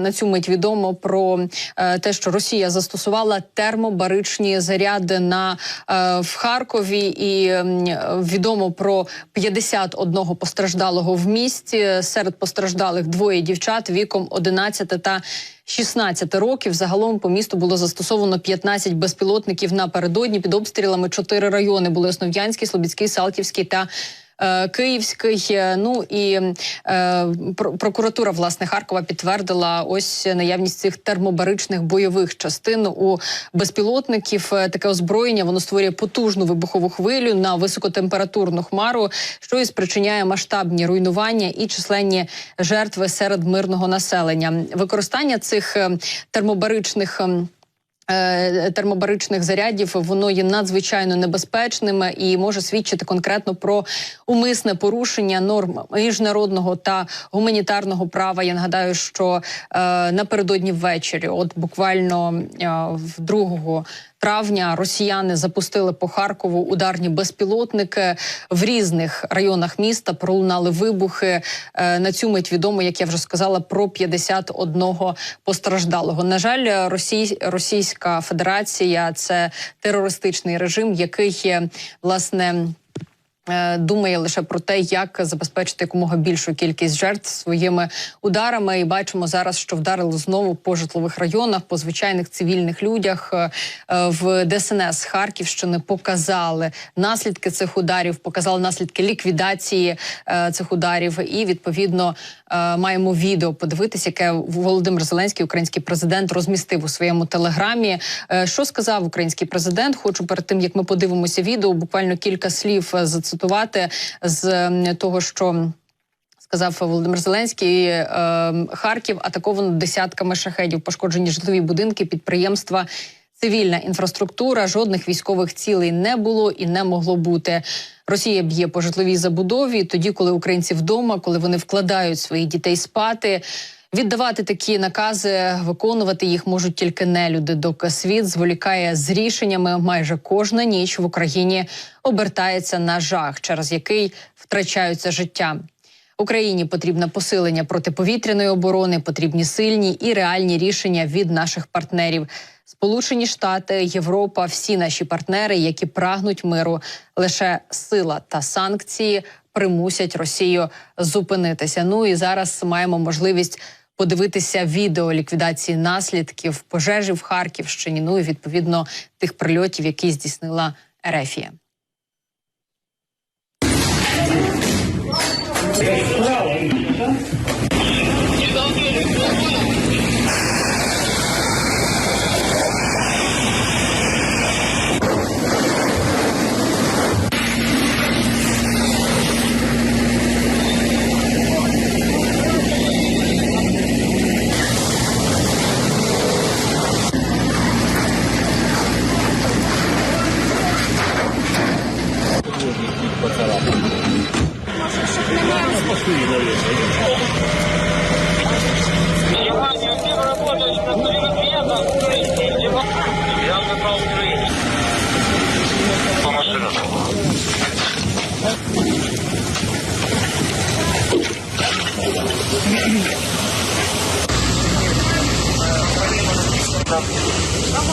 На цю мить відомо про е, те, що Росія застосувала термобаричні заряди на е, в Харкові, і м, відомо про 51 постраждалого в місті. Серед постраждалих двоє дівчат віком 11 та 16 років. Загалом по місту було застосовано 15 безпілотників напередодні. Під обстрілами чотири райони були Основ'янський, Слобідський, Салтівський та е, Київський. Е, Ну і е, прокуратура власне Харкова підтвердила ось наявність цих термобаричних бойових частин у безпілотників. Е, Таке озброєння воно створює потужну вибухову хвилю на високотемпературну хмару, що і спричиняє масштабні руйнування і численні жертви серед мирного населення. Використання цих е, термобаричних. Е, термобаричних зарядів воно є надзвичайно небезпечним і може свідчити конкретно про умисне порушення норм міжнародного та гуманітарного права. Я нагадаю, що е, напередодні ввечері, от буквально е, в 2 травня, росіяни запустили по Харкову ударні безпілотники в різних районах міста. Пролунали вибухи. Е, на цю мить відомо, як я вже сказала, про 51 постраждалого. На жаль, Росій, Російська Федерація це терористичний режим, який є власне. Е, Думає лише про те, як забезпечити якомога більшу кількість жертв своїми ударами, і бачимо зараз, що вдарили знову по житлових районах, по звичайних цивільних людях Е, е, в ДСНС Харківщини показали наслідки цих ударів, показали наслідки ліквідації цих ударів. І відповідно маємо відео подивитися, яке Володимир Зеленський, український президент, розмістив у своєму телеграмі. Е, Що сказав український президент? Хочу перед тим як ми подивимося відео, буквально кілька слів е, зацитувати з того, що. Сказав Володимир Зеленський, е, Харків атаковано десятками шахедів, пошкоджені житлові будинки, підприємства, цивільна інфраструктура. Жодних військових цілей не було і не могло бути. Росія б'є по житловій забудові тоді, коли українці вдома, коли вони вкладають своїх дітей спати. Віддавати такі накази, виконувати їх можуть тільки нелюди, доки світ зволікає з рішеннями. Майже кожна ніч в Україні обертається на жах, через який втрачаються життя. Україні потрібне посилення протиповітряної оборони, потрібні сильні і реальні рішення від наших партнерів. Сполучені Штати, Європа, всі наші партнери, які прагнуть миру, лише сила та санкції примусять Росію зупинитися. Ну і зараз маємо можливість подивитися відео ліквідації наслідків пожежі в Харківщині. Ну і відповідно тих прильотів, які здійснила Ерефія. мосты, наверное. По машинам.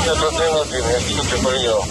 Это ты, Владимир, что ты принял?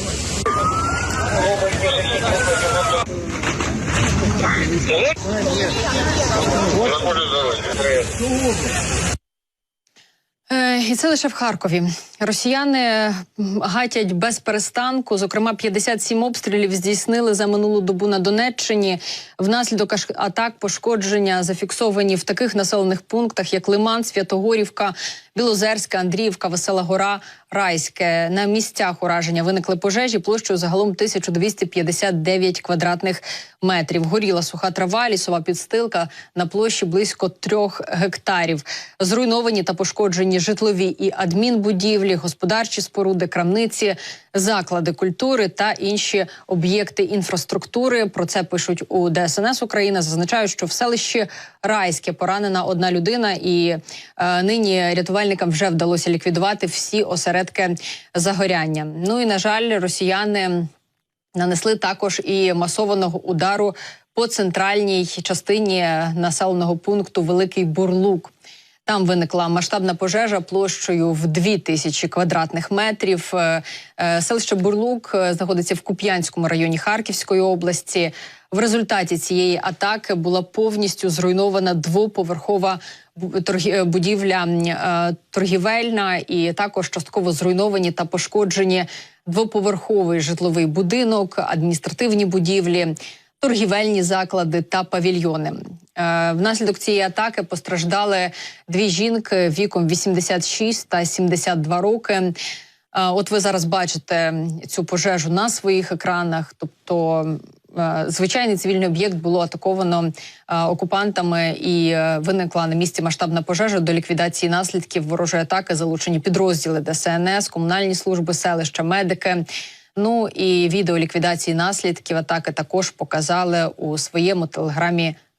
Е, І це лише в Харкові. Росіяни гатять без перестанку. Зокрема, 57 обстрілів здійснили за минулу добу на Донеччині. Внаслідок атак пошкодження зафіксовані в таких населених пунктах, як Лиман, Святогорівка, Білозерська, Андріївка, Весела Гора, Райське. На місцях ураження виникли пожежі площею загалом 1259 квадратних метрів. Горіла суха трава, лісова підстилка на площі близько трьох гектарів. Зруйновані та пошкоджені житлові і адмінбудівлі, господарчі споруди, крамниці, заклади культури та інші об'єкти інфраструктури. Про це пишуть у ДСНС Україна. Зазначають, що в селищі Райське поранена одна людина, і е, нині рятувальникам вже вдалося ліквідувати всі осередки загоряння. Ну і на жаль, росіяни нанесли також і масованого удару по центральній частині населеного пункту Великий Бурлук. Там виникла масштабна пожежа площею в 2000 квадратних метрів. Е, е, Селище Бурлук е, знаходиться в Куп'янському районі Харківської області. В результаті цієї атаки була повністю зруйнована двоповерхова бу- будівля торгівельна, і також частково зруйновані та пошкоджені двоповерховий житловий будинок, адміністративні будівлі, торгівельні заклади та павільйони. Е, Внаслідок цієї атаки постраждали дві жінки віком 86 та 72 роки. Е, От ви зараз бачите цю пожежу на своїх екранах. Тобто, е, звичайний цивільний об'єкт було атаковано окупантами, і виникла на місці масштабна пожежа. До ліквідації наслідків ворожої атаки залучені підрозділи ДСНС, комунальні служби селища, медики. Ну і відео ліквідації наслідків атаки також показали у своєму телеграмі